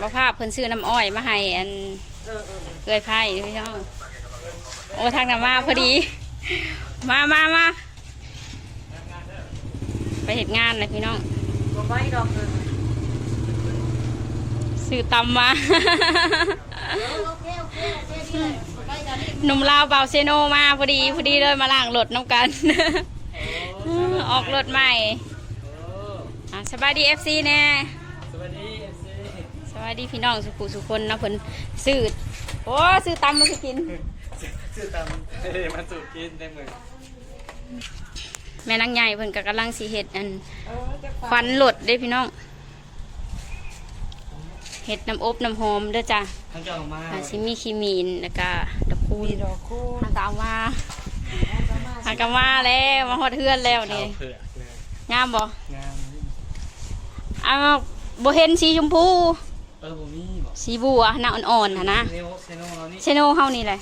บ่ภาพเพิ่นซื้อน้ำอ้อยมาให้อันเออเออเกยไผ่พี่น้องโอ้ทางน้ำมาพอดี มามามาไปเห็ดงานนะพี่น้องบ่ไปดอกเออซื้อตำมาโอเคโอเคโอเคดีเลยบ่ไปกันนี่หนุ่มลาวเบาเซโนมาพอดีพอดีเลยมาล้างรถน้ำกัน ออกรถใหม่อะสบายดีเอฟซีแน่สวัสดีเอฟซีส วัสดีพี่น้องสุขุสุคนเนาะเพิ่นซื้อโอ้ซื้อตำมาสิกิน ชื่อตามเฮ้ยมาสู่กินได้มือแม่นางใหญ่เพิ่นก็กำลังสิเฮ็ดอันควันหลดเด้พี่น้องเฮ็ดน้ำอบน้ำหอมเด้อจ้ะทั้งเจ้าของมาอาซิมีขีมีนแล้วก็ดอกคูณมีดอกคูณหากามาหากามาแล้วมาฮอดเฮือนแล้วนี่ เผือกเลยงามบ่งามอ้าวบ่เห็นสีชมพู เออผมมีบอกสีบัวหน้าอ่อนๆหั่นนะเนโอเซโนเรานี่เชโนเฮานี่แหละ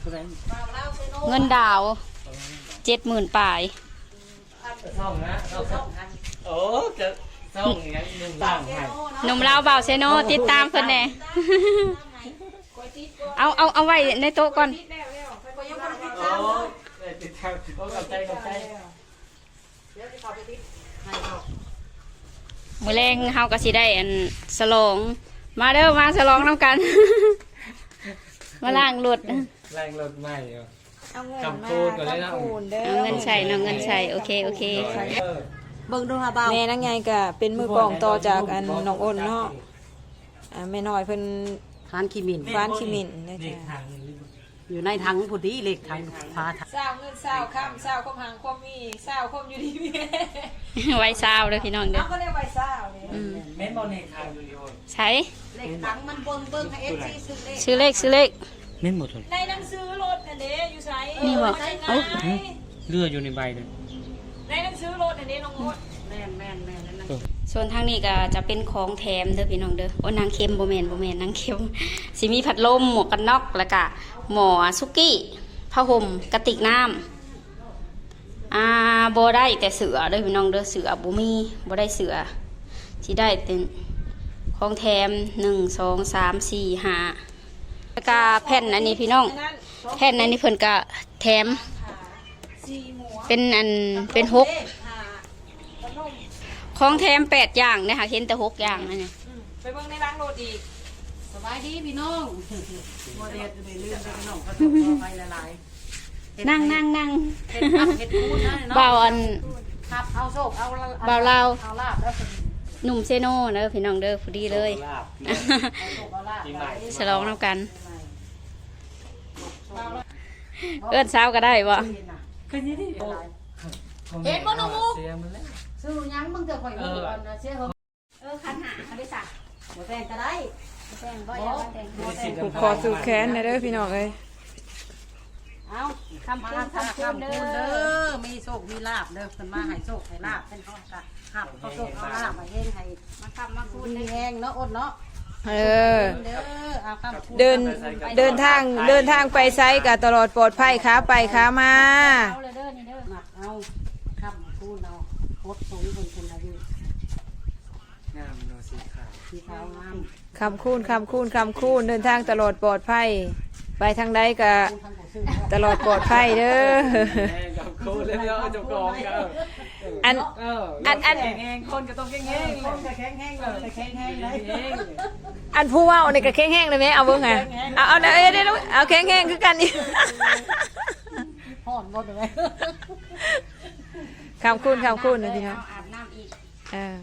เท่าไหร่บ่าวลาวเซโนเงินดาว70,000ปลายซ่องนะซ่องซ่องโอ้จะซ่องอย่างนี้หนึ่งต่างให้หนุ่มลาวบ่าวเชโนติดตามเพิ่นแหน่เอาเอาเอาไว้ในโต๊ะก่อนก็ยังบ่ได้ติดโอ้ตามเลยยติดตามโอ้กับใจกับใจเดี๋ยวสิเข้าไปติดให้ดอก มื้อแรงเฮาก็สิได้อันฉลอง มาเด้อมาฉลองนํกัน มาล้างรถแรงรถใหม่เหรอเอาเงินกำมาคูณก่อนเลยนะกำคูณเด้อเอาเงินใส่เอาเงินใส่โอเคโอเค เออเบิ่งดูหาบ่าวแม่นั่งไงก็เป็นมือกลองต่อจากอันน้องอ้นเนาะอ่าแม่น้อยเพิ่น ทานขี้หมินฟ้านขี้หมิ่นนะเด็กจ๊ะทางนี้ อยู่ในถังพอดีเหล็กถังฟ้าถังเศร้าเงินเศร้าค่ำเศร้าความหังความมีเศร้าความอยู่ดีมีไว้ซาวเด้อพี่น้องเด้อเขาก็เรียกว่าเศร้าเลยอืมเม้นบอลเด็กทางอยู่ดีโอ้ยใช้เลขตังมันเบิ่งเบิ่งให้ FC ซื้อเลขซื้อเลขซื้อเลขเม้นหมดเลยในหนังสือรถอันนี้อยู่ไสนี่บ่ใช่ไงเอ้าเลืออยู่ในใบเลยในหนังสือรถอันนี้น้องอ้น แม่นแม่นแม่นนั่นน่ะส่วนทางนี้ก็จะเป็นของแถมเด้อพี่น้องเด้อโอ้นางเค็มบ่แม่นบ่แม่นนางเค็มสิมีพัดลมหมวกกันน็อกแล้วก็หมอสุกี้ผ้าห่มกระติกน้ำอ่าบ่ได้แต่เสือเด้อพี่น้องเด้อเสือบ่มีบ่ได้เสือสิได้เป็นของแถมหนึ่งสองสามสี่ห้าแล้วก็แผ่นอันนี้พี่น้องนั่นแผ่นอันนี้เพิ่นก็แถมสี่หมูเป็นอันเป็นหกเลขหาขนม ของแถมแปดอย่างนะคะเห็นแต่หกอย่างนั่นเนี่ยอืมไปเบิ่งในร้านรถอีกสบายดีพี่น้องบ่ได้ได้ลืมพี่น้องเขาขอไปหลายๆนั่งนั่งนั่งเฮ็ดผักเฮ็ดคูณนะเนาะเบาอันครับเอาโชคเอาละเบาลาวเอาลาบแล้วเป็นหนุ่มเซโน่เด้อพี่น้องเด้อพอดีเลยลาบเอาโชคเอาลาบปีใหม่ฉลองน้ำกัน เอิ้นสาวก็ได้บ่ก็ยี่ดิเห็นบ่น้องมุกเสียมันแล้ว ซื้อหยังมึงเถอะข่อยมีก่อนนะเสียเหอะเออคันหาเขาได้สักบ่แต่งก็ได้แจ้งบ่อยากแจ้งบ่แต่งผูกคอสู่แขนนะเด้อพี่น้องเอ้ยเอาคำมาพูดทาคำพูดคำเด้คูณเด้ออมีโชคมีลาบเด้อเพิ่นมาให้โชคให้ลาบเป็นเขาก็หับเขาโชคเอาลาบมาเฮ็ดให้มาคำมาพูดมีแห้งเนาะอดเนาะเออเด้อเอาคำคูณเดินเดินทางเดินทางไปไซกับตลอดปลอดภัยขาไปขามาเอาเลยเด้อนี่เด้อหนักเอาคำคูณเอา โคตรสูงคนคนอายุงามโนสีขาวสีขาวงามคำคูณคำคูณคำคูณเดินทางตลอดปลอดภัย ไปทางใดก็คูณทางบ่ซื้อตลอดปลอดภัยเด้อ แม่กับคูเล่นแล้วจบกองกันอัน เอออันอัน แข็งคนก็ต้องแข็งแข็งคนก็แข็งแห้งเลยแต่แข็งแห้งเลยอันผู้เว่าเนี่ยก็แข็งแห้งเลยไหมเอาเบิ่งไงเอาเอาเดี๋ยวเดี๋ยวเดี๋ยวเอาแข็งแห้งคือกันนี่ห่อนหมดเลย คำคูณคำคูณนะพี่น้องเอาอาบน้ำอีกเออ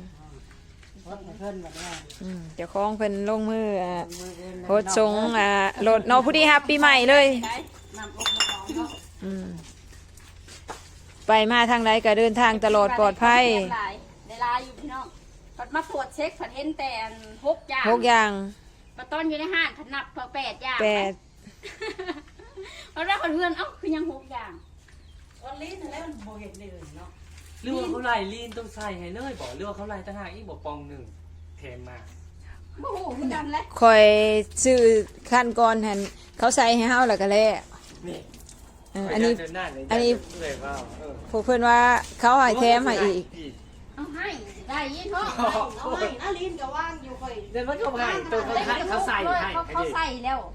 รถเพิ่นแบบนี้อืมเจ้าของเพิ่นลงมืออ่ามือเอิ้นโพสต์สงอ่ารถเนอผู้ดีฮับปีใหม่เลย น้ำอกน้ำร้อนเนาะอืมไปมาทางไหนก็เดินทางตลอดปลอดภัยหลายได้ลายอยู่พี่น้องผัดมาตรวจเช็คผัดเห็นแต่อันหกอย่างหกอย่างปะต้นอยู่ในห้างผัดนับเพิ่แปดอย่างแปดเพราะว่าคนเพื่อนเอ้าคือยังหกอย่างวันนี้แล้วมันโบเห็นเลยเนาะ หรือว่าเขาไล่ลีนต้องใส่ให้เลยบอกหรือว่าเขาไล่ต่างหากอีกบอกปองหนึ่งแถมมาโอ้โหคือกันแหละคอยซื้อขั้นก่อนหันเขาใส่ให้เฮาแล้วก็แล้วนี่เอออันนี้เดิหาเลยอันนี้เลยว่าเออพวกเพื่อนว่าเขาใหายแถมให้อีก เอาให้ได้ยินเนาะเอาให้นาลินก็ว่างอยู่ค่อยเดี๋ยวมันก็ให้ตัวเขาให้เขาใส่ให้เขาให้เขาดิ ใส่แล้วเสี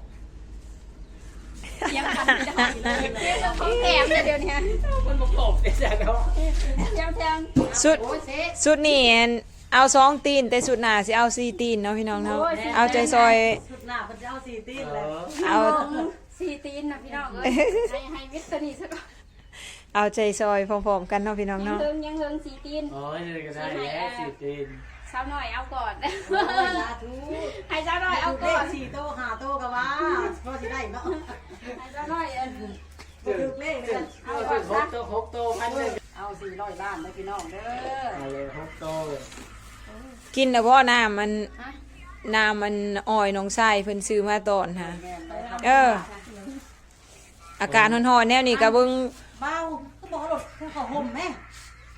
ยงกันไม่ได้เลยเสียงเขาแถมเลยเดี๋ยวนี้มันประกอบได้แต่แล้วเสียงแถมสุดโอ้ยเซ่สุดนี่อันเอาสองตีนแต่สุดหน้าสิเอาสี่ตีนเนาะพี่น้องเนาะเอาใจซอยสุดหน้าเพิ่นจะเอาสีตีนเอแล้วอเอาสี่ตีนนะพี่น้องเอ้ยให้ให้วิตานีสักก่อนเอาใจซอยพร้อมๆกันเนาะพี่น้องยังเนาะเฮิงยังเฮิงสี่ตีนโอ้ยนี่ก็ได้แล้วสิตีน สาวหน่อยเอาก่อนสาธุให้สาวหน่อยเอาเลก่อขนสี่โตห้าโตก็ว่าพอสิได้เนาะให้สาวหน่อยเอิ้นบ่ถูกเลขเลย เอาไปหกตัวหกตัวพันหนึ่งเอา400ล้านได้พี่น้องเด้อเอาเลยหกตัวเลยกินนะพ่อน้ำมันน้ำมันอ่อยน้องไส้เพิ่นซื้อมาตอนฮะ แม่นเลยครับเออ อาการหอนๆแนวนี้ก็เบิ่งเบาก็บอกรถเขาห่มแม่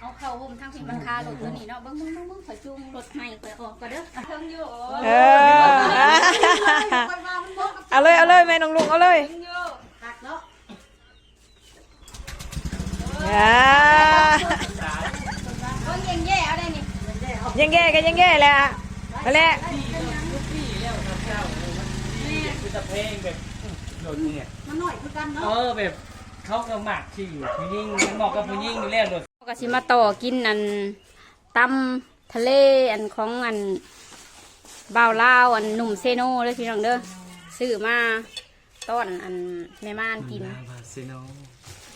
เอาเข้าห่มทั้งที่มันคารถตัวนี้เนาะเบิ่งเบิ่งเบิ่งเบิ่งขอจุงรถให้ไปออกก่อนเด้อเฮิงอยู่เออไปมามันบอกกับเอาเลยเอาเลยแม่น้องลุงเอาเลยเฮิงอยู่หักเนาะอ่าสามเบิ่งยังแย่เอาได้นี่ยังแย่กันยังแย่แหละมาแล้วปีแล้วทุกปีแล้วครับเจ้ามันนี่คือตะเพลงแบบโดนเนี่ยมันหน่อยคือกันเอเนาะอแบบเขาก็หมักที่ผู้หญิงมันเหมาะกับผู้หญิงอยู่แล้วโดด ก็สิมาต่อกินอันตำทะเลอันของอันบ่าวลาวอันหนุ่มเซโน่เด้อพี่น้องเด้อซื้อมาต้อนอันแม่ม่านกินบาซิโน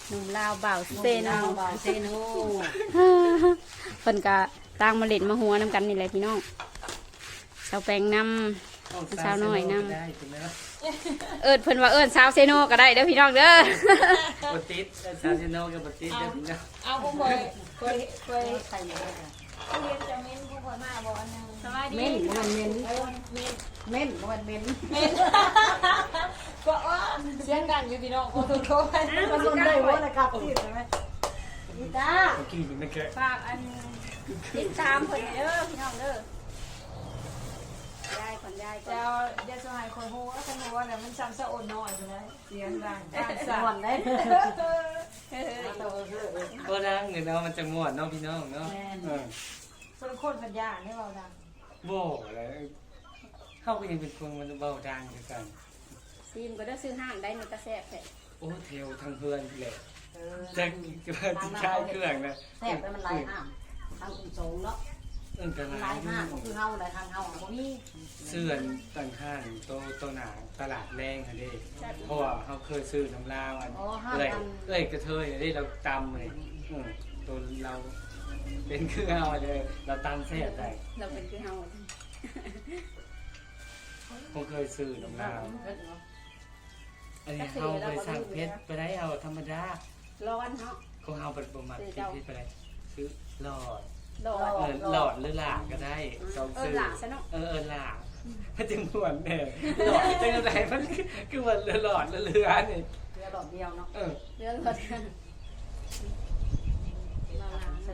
หนุ่มลาวบ่าวเซโน่เอาบ่าวเซโนเพิ่นก็ต่างมาเล่นมาหัวน้ำกันนี่แหละพี่น้องสาวแปงนำสาวน้อยนำ ได้ใช่ไหมล่ะเอิดเพิ่นว่าเอิดสาวเซโน่ก็ได้เด้อพี่น้องเด้อ บติสซาซิโนกับบติสเดี๋ยวนะเอาผมเคยเคยเคยใส่เลยเรียนจะเม้นผู้คนมาบอกอันนึงสวัสดีเม่นมันเม่นเม่นมันเม่นก็ว่าเสียงดังอยู่พี่น้องขอโทษขออภัยมันลนได้ว่านะครับที่ใช่ไหมอีตาเมื่อกี้มันไม่เคยฝากอันติดตามเพิ่นเด้อพี่น้องเด้อยายก่ อนยายก่อนเจ้าเดี๋ยวจะให้คนฮู้ว่าคนฮู้ว่าแล้วมันซ้ำสะอ่อนน้อยไปเลยเสียงดังดังสสั่วนนได้เฮ้ยก็ดังเงินเอามันจะงวดเนาะพี่น้องเนาะเออคนคนปัญญาให้เราดังโบ่อะไรเข้าก็ยังเป็นคนมันเบาดังเหมือนกันซีมก็ได้ซื้อห้างได้มันก็แซ่บแท้โอ้เทวทางเพื่อนเลยเออจะจะจะใช้เครื่องนะแซ่บแล้วมันลายห้ามทางคุณสงเนาะ เออแต่มันลาลายยห้ามก็คือเฮาลายทางเฮาของพวกนี้เสื่อนต่างห้างโตโตหนาตลาดแรงค่ะเด้เพราะว่าเขาเคยซื้อน้ำลาวอันเอ้ยเอ้ยกระเทยเด้เราตำเลยอืมตัวเราเป็นเครื่องเอาเลย เราตำแซ่บได้เราเป็นคือเฮาผมเคยซื้อน้ำลาวอันนี้เขาไปสั่งเพชรไปได้เอาธรรมดาร้อนเนาะ เขาเอาไปประมาณเพชรไปได้ซื้อหลอด ร้อนเออหลอดหรือหลากก็ได้สองเออซื้อหลากซะเนาะเออเออหลากมันจะหมวนเนี่ยหลอดจังอะไรมันคือคือมันหลอดเรือนี่เรือดอกเดียวเนาะเออเรื่องรถกัน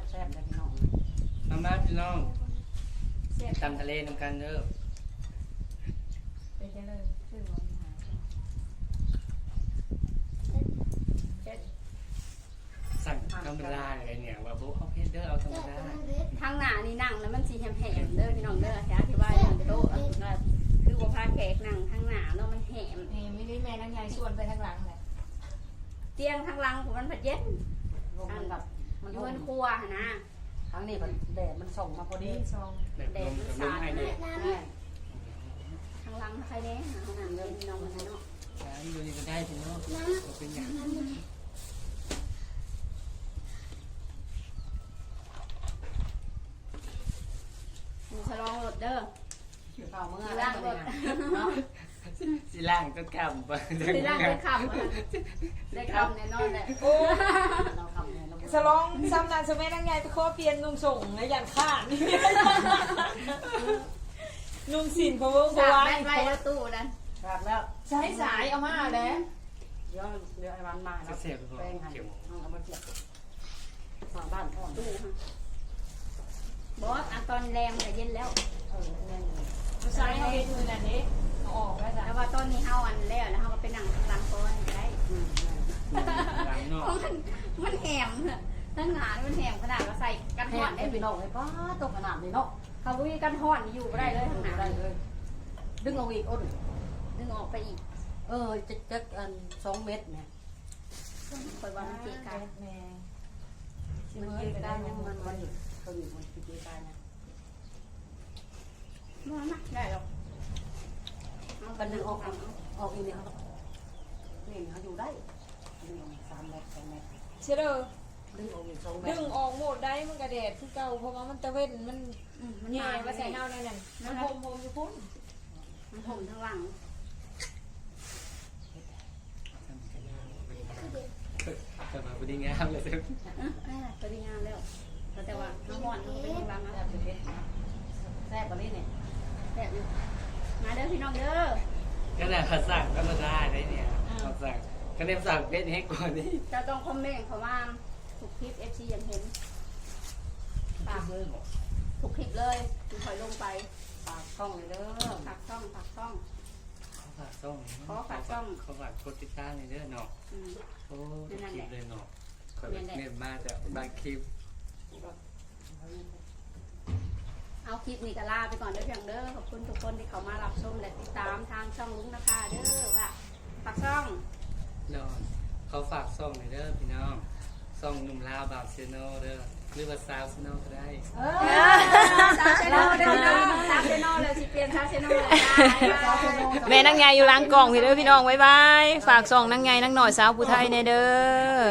แซ่บๆเลยพี่น้องมามาพี่น้องแซ่บตำทะเลน้ำกันเด้อเป็นยังไงชื่อว่าสั่งธรรมดาอะไรเนี่ยว่าพวกเอา เพชรเด้อเอาธรรมดาทางหน้านี่นั่งแล้วมันสิแหมๆเด้อพี่น้องเด้อแท้ที่ว่าอย่างโตะว่าคือบ่พาแขกนั่งทางหน้าเนาะมันแหมนี่ไม่ได้แม่นางใหญ่ส่วนไปทางหลังแหละเตียงทางหลังผมมันผัดเย็นรวมกันกับมันอยู่ห่บมนครัวหั่นนะครั้งนี้มันแดดมันส่งมาพอดีนี่ซองแบบลมกับลมให้เด็กแม่ทางหลังใครแน่หาห้องน้ำเดินพี่น้องมันนะเนาะร้านดูนี่ก็ได้พี่น้องเป็นอย่าง มีฉลองรถเด้อ เปล่าเมื่อ สิ แล้ ล่าว งรถ เนาะ สิล่างก็กำไปสิล่างได้คำอะได้คำแน่นอนแหละเราทำเนี่ยเราสลองซ้ำนานสมัยนางใหญ่ไปขอเปลี่ยนนุ่งส่งในยันข้านนุ่งสินพะเวิงพะสามวาแม่ยนไว้แล้วตู้นั้นครับแล้วใช้สายเอามาเลยเดี๋ยวเดี๋ยวไอ้วันมาแล้วเสียบไปแป้งหั่นเกี่ยวเอามาเสียบฝาบ้านพ่อตู้ค่ะบอสอันตอนแรงแต่เย็นแล้วเออแม่นใช้เอาเองมือนั่นนี้เอา ออกแล้วจ้ะแต่ว่าตอนนี้เฮาอันแล้วแล้วเฮาก็ไปนั่งทางหลังก่อนได้หลังนอกเพราะมันมันแหมตั้งหนานมันแหงขนาดว่าใส่กันห่อนได้ได้พี่พี่น้องน้องไอ้ป้าตกขนาดนี้เนาะเขาบ่มีกันห่อนอยู่บ่ได้เลยทั้งหนาได้เลย ดึงเอาอีกอ้นดึงออกไปอีกเออจะจะอันสองเม็ดเนี่ยคอยว่ามันเกะกะแม่มันเกยได้ยังมันมันอยู่ตัวอยู่มันเกยได้นะบ่นะได้หรอก บันดึงออกออกอีกเนี่ยเขานี่เขาอยู่ได้ดึงออกอีกสามเม็ดสองเม็ดเชื่อเด้อดึงออกอีกสองเม็ดึงออกหมดได้มันกระแดดคือเก่าเพราะว่ามันตะเวนมันอืมมันแย่มามาใส่เน่าในนั้นมันโฮมโฮมอยู่พุ่นมันห่มทั้งหลังจะมาพอดีงามเลยเด้อเอ้อเอ้อปริญญาแล้วแต่ว่าทั้งหอนมันเป็นทั้งหลังนะแซ่บเลยแซ่บกว่านี้เนี่ยแบบนี้ มาเด้อพี่น้องเด้อก็ได้เขาสั่งก็มาได้ได้เนี่ยเขาสั่งคะแนนสั่งเป็นให้กว่านี้จะต้องคอมเมนต์เขาว่าถูกคลิป FC ยังเห็นปากเลยบอกถูกคลิปเลยคือถอยลงไปปากกล้องเลยเด้อฝากช่องฝากช่องเขาฝากซ่องขอฝากซ่องเขาฝากกดติดตามในเด้อเนาะอืมโอ้นั่นคแหลิละปเลยเนาะคอยเน้นมากแต่บางคลิป เอาคลิปนี้ก็ลาไปก่อนเด้อเพียงเด้อขอบคุณทุกคนที่เขามารับชมและติดตามทางช่องลุงนะคะเด้อว่าฝากช่องเนาะเขาฝากซ่องในเด้อพี่น้องซ่องหนุ่มลาวบาวเซโนเด้อหรือว่าซาวเซโนก็ได้ซาเซโนเด้อพี่น้องซาเซโนเลยสิเปลี่ยนซาเซโนเลยได้แม่นางไงอยู่หล้างกล่องพี่เด้อพี่น้องบ๊ายบายฝากส่องนางไงนางหน่อยสาวผู้ไทยในเด้อ